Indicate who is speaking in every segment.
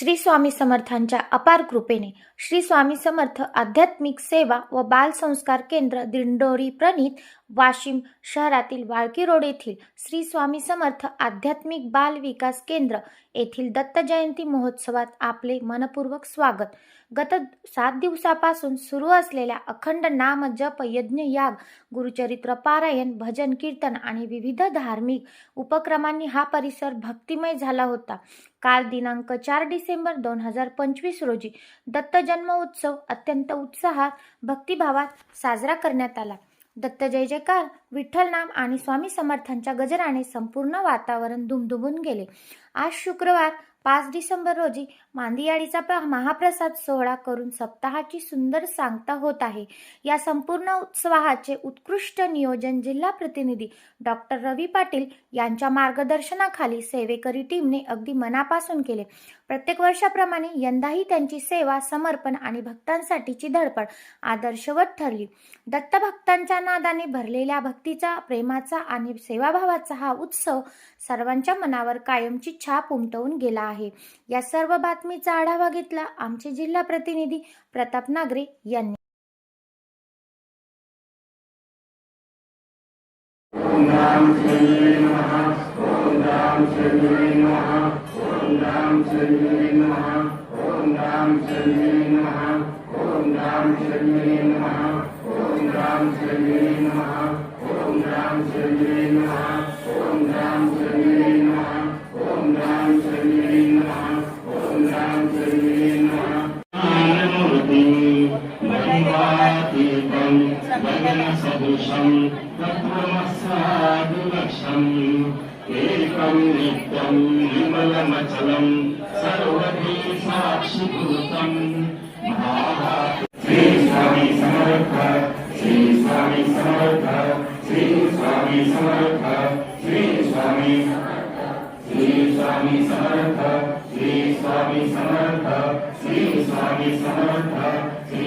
Speaker 1: श्री स्वामी समर्थांच्या अपार कृपेने श्री स्वामी समर्थ आध्यात्मिक सेवा व बाल संस्कार केंद्र दिंडोरी प्रणित वाशिम शहरातील वाळकी रोड येथील श्री स्वामी समर्थ आध्यात्मिक बाल विकास केंद्र येथील दत्त जयंती महोत्सवात आपले मनपूर्वक स्वागत. गत सात दिवसापासून सुरू असलेल्या अखंड नाम जप यज्ञ याग गुरुचरित्र पारायण भजन कीर्तन आणि विविध धार्मिक उपक्रमांनी हा परिसर भक्तिमय झाला होता. काल दिनांक चार डिसेंबर दोन हजार पंचवीस रोजी दत्त जन्म उत्सव अत्यंत उत्साहात भक्तिभावात साजरा करण्यात आला. दत्त जय जयकार विठ्ठल नाम आणि स्वामी समर्थांच्या गजराने संपूर्ण वातावरण दुमदुमून गेले. आज शुक्रवार पाच डिसेंबर रोजी मांदियाळीचा प्र- महाप्रसाद सोहळा करून सप्ताहाची सुंदर सांगता होत आहे. या संपूर्ण उत्सवाचे उत्कृष्ट नियोजन जिल्हा प्रतिनिधी डॉक्टर रवी पाटील यांच्या मार्गदर्शनाखाली सेवेकरी टीमने अगदी मनापासून केले. प्रत्येक वर्षाप्रमाणे यंदाही त्यांची सेवा समर्पण आणि भक्तांसाठीची धडपड आदर्शवत ठरली. दत्तभक्तांच्या नादाने भरलेल्या भक्तीचा प्रेमाचा आणि सेवाभावाचा हा उत्सव सर्वांच्या मनावर कायमची छाप उमटवून गेला आहे. या सर्व बातमीचा आढावा घेतला आमचे जिल्हा प्रतिनिधी प्रताप नागरे यांनी. ीपं
Speaker 2: गगनसदृशं तत्त्वमस्सादुलक्षम् एकं ఏకం నిత్యం విమలమచలం సర్వీ సాక్షిభూతం శ్రీ స్వామి సమర్థ శ్రీ స్వామి సమర్థ శ్రీ స్వామి సమర్థ శ్రీ స్వామి శ్రీ స్వామి సమర్థ శ్రీ స్వామి సమర్థ శ్రీ స్వామి సమర్థ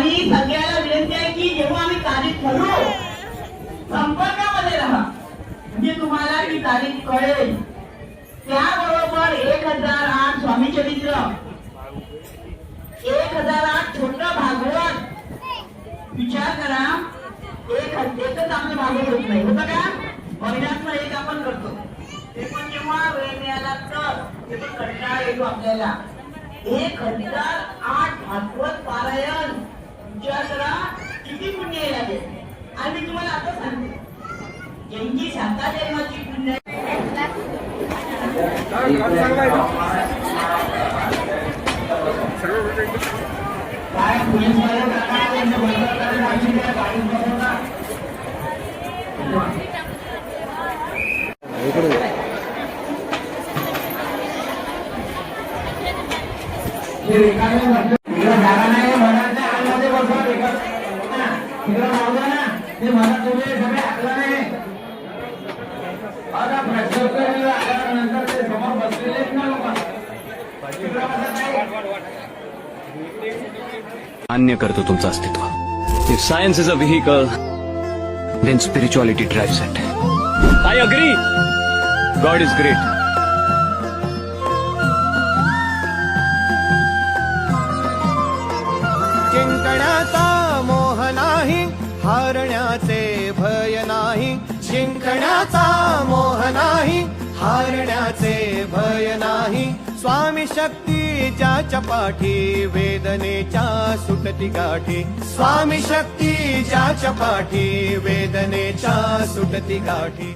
Speaker 3: आणि सगळ्याला विनंती आहे की जेव्हा आम्ही तारीख ठरू संपर्कामध्ये राहा. म्हणजे तुम्हाला ती तारीख कळेल. त्याबरोबर एक हजार आठ स्वामी चरित्र एक हजार आठ छोट भागवत. विचार करा एक एकच आपलं भागवत होत नाही. होतं का? महिन्यातनं एक आपण करतो. ते पण जेव्हा वेळ मिळाला तर ते पण कंटाळा येतो आपल्याला. एक हजार आठ भागवत पारायण. विचार करा किती पुण्य आहे लागेल आणि मी तुम्हाला आता सांगते ज्यांची शांता जन्माची पुण्य काय पोलीस वाले काका त्यांच्या बंदराकडे जायची काय गाडी बसवता हे
Speaker 4: अन्य करतो तुमचं अस्तित्व. If science is a vehicle then spirituality drive it I agree God is great
Speaker 5: जिंकण्याचा मोह नाही हारण्याचे भय नाही. जिंकण्याचा मोह नाही हारण्याचे भय नाही. स्वामी शक्तीच्या चपाठी वेदनेच्या सुटती गाठी स्वामी शक्तीच्या चपाठी वेदनेच्या सुटती गाठी